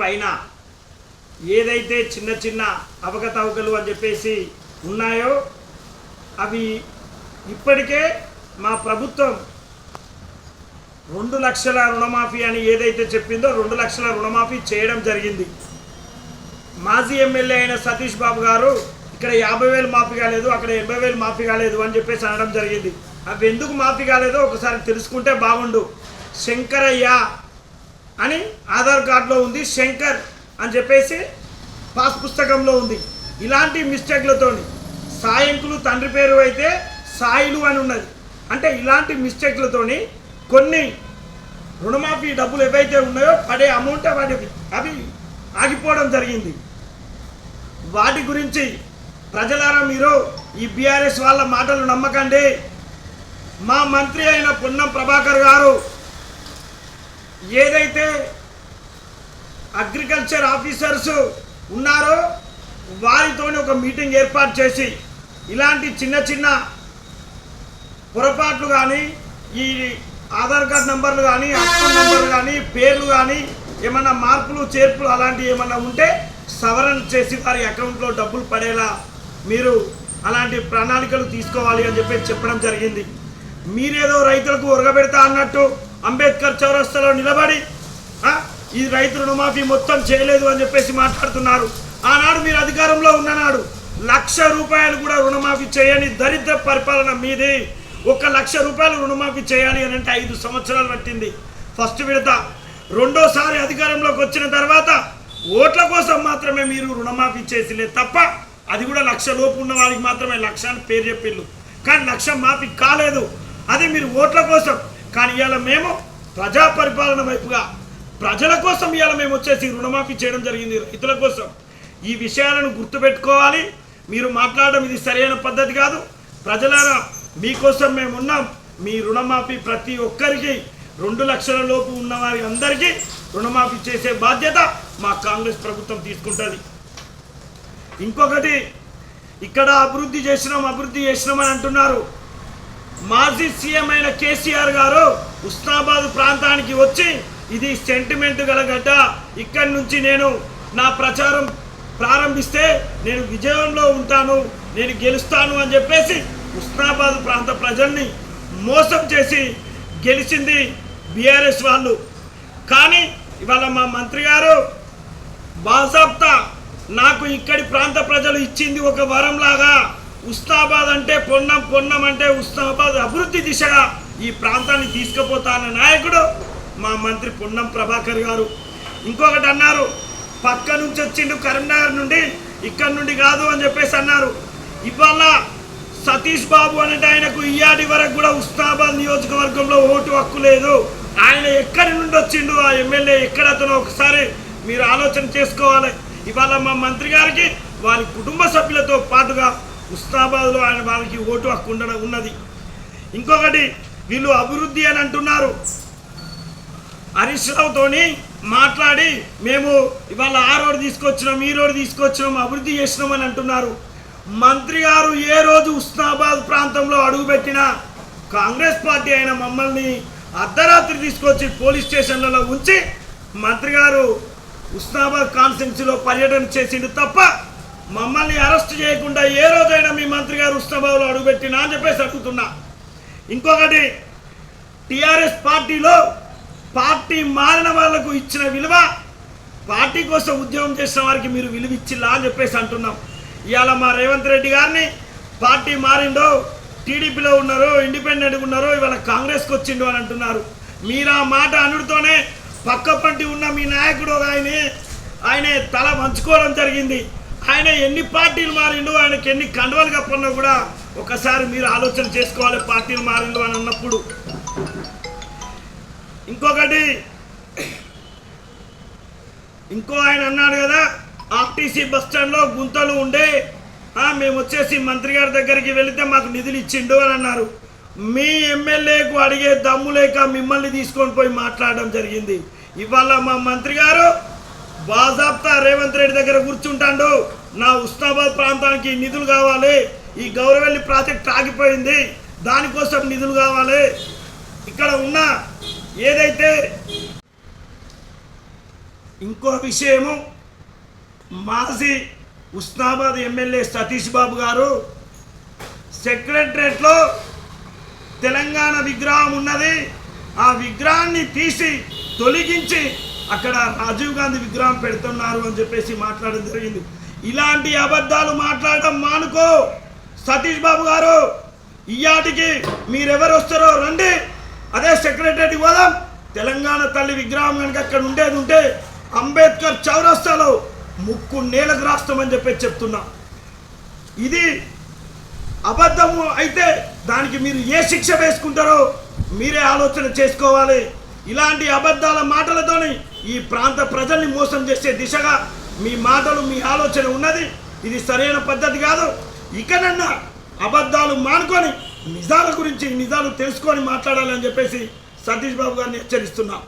పైన ఏదైతే చిన్న చిన్న అవకతవకలు అని చెప్పేసి ఉన్నాయో అవి ఇప్పటికే మా ప్రభుత్వం రెండు లక్షల రుణమాఫీ అని ఏదైతే చెప్పిందో రెండు లక్షల రుణమాఫీ చేయడం జరిగింది. మాజీ ఎమ్మెల్యే అయిన సతీష్ బాబు గారు ఇక్కడ యాభై వేలు మాఫీ కాలేదు అక్కడ ఎనభై వేలు మాఫీ కాలేదు అని చెప్పేసి అనడం జరిగింది. అవి ఎందుకు మాఫీ కాలేదో ఒకసారి తెలుసుకుంటే బాగుండు. శంకరయ్య అని ఆధార్ కార్డులో ఉంది శంకర్ అని చెప్పేసి పాస్ పుస్తకంలో ఉంది. ఇలాంటి మిస్టేక్లతోని సాయంకులు తండ్రి పేరు అయితే సాయిలు అని ఉన్నది. అంటే ఇలాంటి మిస్టేక్లతోని కొన్ని రుణమాఫీ డబ్బులు ఏవైతే ఉన్నాయో పడే అమౌంట్ వాటి అవి ఆగిపోవడం జరిగింది. వాటి గురించి ప్రజలారా మీరు ఈ బీఆర్ఎస్ వాళ్ళ మాటలు నమ్మకండి. మా మంత్రి అయిన పొన్నం ప్రభాకర్ గారు ఏదైతే అగ్రికల్చర్ ఆఫీసర్స్ ఉన్నారో వారితో ఒక మీటింగ్ ఏర్పాటు చేసి ఇలాంటి చిన్న చిన్న పొరపాట్లు కానీ ఈ ఆధార్ కార్డ్ నెంబర్లు కానీ అకౌంట్ నెంబర్లు కానీ పేర్లు కానీ ఏమన్నా మార్పులు చేర్పులు అలాంటివి ఏమన్నా ఉంటే సవరణ చేసి వారి అకౌంట్లో డబ్బులు పడేలా మీరు అలాంటి ప్రణాళికలు తీసుకోవాలి అని చెప్పి చెప్పడం జరిగింది. మీరేదో రైతులకు ఉరగబెడతా అన్నట్టు అంబేద్కర్ చౌరస్తాలో నిలబడి ఈ రైతు రుణమాఫీ మొత్తం చేయలేదు అని చెప్పేసి మాట్లాడుతున్నారు. ఆనాడు మీరు అధికారంలో ఉన్ననాడు లక్ష రూపాయలు కూడా రుణమాఫీ చేయని దరిద్ర పరిపాలన మీది. ఒక లక్ష రూపాయలు రుణమాఫీ చేయాలి అని అంటే ఐదు సంవత్సరాలు పట్టింది. ఫస్ట్ విడత. రెండోసారి అధికారంలోకి వచ్చిన తర్వాత ఓట్ల కోసం మాత్రమే మీరు రుణమాఫీ చేసిలే తప్ప అది కూడా లక్ష లోపు ఉన్న వాళ్ళకి మాత్రమే లక్ష అని పేరు చెప్పిళ్ళు కానీ లక్ష మాఫీ కాలేదు. అది మీరు ఓట్ల కోసం కానీ ఇవాళ మేము ప్రజా పరిపాలన వైపుగా ప్రజల కోసం ఇవాళ మేము వచ్చేసి రుణమాఫీ చేయడం జరిగింది రైతుల కోసం. ఈ విషయాలను గుర్తుపెట్టుకోవాలి. మీరు మాట్లాడడం ఇది సరైన పద్ధతి కాదు. ప్రజలారా మీకోసం మేము ఉన్నాం. మీ రుణమాఫీ ప్రతి ఒక్కరికి రెండు లక్షల లోపు ఉన్న వారి అందరికీ రుణమాఫీ చేసే బాధ్యత మా కాంగ్రెస్ ప్రభుత్వం తీసుకుంటుంది. ఇంకొకటి ఇక్కడ అభివృద్ధి చేసినాం అభివృద్ధి చేసినాం అని అంటున్నారు. మాజీ సీఎం అయిన కేసీఆర్ గారు ఉస్నాబాద్ ప్రాంతానికి వచ్చి ఇది సెంటిమెంట్ గల గడ్డ. ఇక్కడి నుంచి నేను నా ప్రచారం ప్రారంభిస్తే నేను విజయంలో ఉంటాను నేను గెలుస్తాను అని చెప్పేసి ఉస్నాబాద్ ప్రాంత ప్రజల్ని మోసం చేసి గెలిచింది బీఆర్ఎస్ వాళ్ళు. కానీ ఇవాళ మా మంత్రి గారు బాజాబ్తా నాకు ఇక్కడి ప్రాంత ప్రజలు ఇచ్చింది ఒక వరంలాగా. ఉస్తాబాద్ అంటే పొన్నం పొన్నం అంటే ఉస్తాబాద్ అభివృద్ధి దిశగా ఈ ప్రాంతాన్ని తీసుకుపోతానన్న నాయకుడు మా మంత్రి పొన్నం ప్రభాకర్ గారు. ఇంకొకటి అన్నారు పక్క నుంచి వచ్చిండు కరీంనగర్ నుండి ఇక్కడ నుండి కాదు అని చెప్పేసి అన్నారు. ఇవాళ సతీష్ బాబు అనేది ఆయనకు ఇయాటి వరకు కూడా ఉస్తాబాద్ నియోజకవర్గంలో ఓటు హక్కు లేదు. ఆయన ఎక్కడి నుండి వచ్చిండు ఆ ఎమ్మెల్యే ఎక్కడ అతను ఒకసారి మీరు ఆలోచన చేసుకోవాలి. ఇవాళ మా మంత్రి గారికి వారి కుటుంబ సభ్యులతో పాటుగా ఉస్నాబాద్లో ఆయన వాళ్ళకి ఓటు హక్కు ఉండడం ఉన్నది. ఇంకొకటి వీళ్ళు అభివృద్ధి అని అంటున్నారు. హరీష్ రావుతోని మాట్లాడి మేము ఇవాళ ఆ రోడ్ తీసుకొచ్చినాం ఈ రోడ్ తీసుకొచ్చినాం అభివృద్ధి చేసినాం అని అంటున్నారు. మంత్రి గారు ఏ రోజు ఉస్నాబాద్ ప్రాంతంలో అడుగుపెట్టినా కాంగ్రెస్ పార్టీ అయిన మమ్మల్ని అర్ధరాత్రి తీసుకొచ్చి పోలీస్ స్టేషన్లలో ఉంచి మంత్రి గారు ఉస్నాబాద్ కాన్స్టిట్యున్సీలో పర్యటన చేసిండు తప్ప మమ్మల్ని అరెస్ట్ చేయకుండా ఏ రోజైనా మీ మంత్రి గారు ఉస్నాబాద్లో అడుగుపెట్టినా అని చెప్పేసి అడుగుతున్నా. ఇంకొకటి టిఆర్ఎస్ పార్టీలో పార్టీ మారిన వాళ్ళకు ఇచ్చిన విలువ పార్టీ కోసం ఉద్యమం చేసిన వారికి మీరు విలువ ఇచ్చిల్లా అని చెప్పేసి అంటున్నాం. ఇవాళ మా రేవంత్ రెడ్డి గారిని పార్టీ మారిండో టీడీపీలో ఉన్నారు ఇండిపెండెంట్గా ఉన్నారు ఇవాళ కాంగ్రెస్కి వచ్చిండు అని అంటున్నారు. మీరు ఆ మాట అనుడితోనే పక్క పంటి ఉన్న మీ నాయకుడు ఆయన ఆయన తల మంచుకోవడం జరిగింది. ఆయన ఎన్ని పార్టీలు మారిండు ఆయనకి ఎన్ని కండవలు కప్పన్నా కూడా ఒకసారి మీరు ఆలోచన చేసుకోవాలి పార్టీలు మారిండు అని అన్నప్పుడు. ఇంకొకటి ఇంకో ఆయన అన్నాడు కదా ఆర్టీసీ బస్ స్టాండ్లో గుంతలు ఉండే మేము వచ్చేసి మంత్రి గారి దగ్గరికి వెళితే మాకు నిధులు ఇచ్చిండు అని అన్నారు. మీ ఎమ్మెల్యేకు అడిగే దమ్ము లేక మిమ్మల్ని తీసుకొని పోయి మాట్లాడడం జరిగింది. ఇవాళ మా మంత్రి గారు బాజాబ్తా రేవంత్ రెడ్డి దగ్గర కూర్చుంటాడు. నా ఉస్నాబాద్ ప్రాంతానికి నిధులు కావాలి. ఈ గౌరవెల్లి ప్రాజెక్ట్ ఆగిపోయింది. దానికోసం నిధులు కావాలి. ఇక్కడ ఉన్న ఏదైతే ఇంకో విషయము మాజీ ఉస్నాబాద్ ఎమ్మెల్యే సతీష్ బాబు గారు సెక్రటరేట్లో తెలంగాణ విగ్రహం ఉన్నది. ఆ విగ్రహాన్ని తీసి తొలగించి అక్కడ రాజీవ్ గాంధీ విగ్రహం పెడుతున్నారు అని చెప్పేసి మాట్లాడడం జరిగింది. ఇలాంటి అబద్ధాలు మాట్లాడడం మానుకో. సతీష్ బాబు గారు ఇయాటికి మీరెవరు వస్తారో రండి. అదే సెక్రటరీ పోదాం. తెలంగాణ తల్లి విగ్రహం కనుక అక్కడ ఉండేది ఉంటే అంబేద్కర్ చౌరస్తాలో ముక్కు నేలకు రాస్తామని చెప్పి చెప్తున్నా. ఇది అబద్ధము అయితే దానికి మీరు ఏ శిక్ష వేసుకుంటారో మీరే ఆలోచన చేసుకోవాలి. ఇలాంటి అబద్ధాల మాటలతోని ఈ ప్రాంత ప్రజల్ని మోసం చేసే దిశగా మీ మాటలు మీ ఆలోచన ఉన్నది. ఇది సరైన పద్ధతి కాదు. ఇకనన్నా అబద్ధాలు మానుకొని నిజాల గురించి నిజాలు తెలుసుకొని మాట్లాడాలని చెప్పేసి సతీష్ బాబు గారిని హెచ్చరిస్తున్నాం.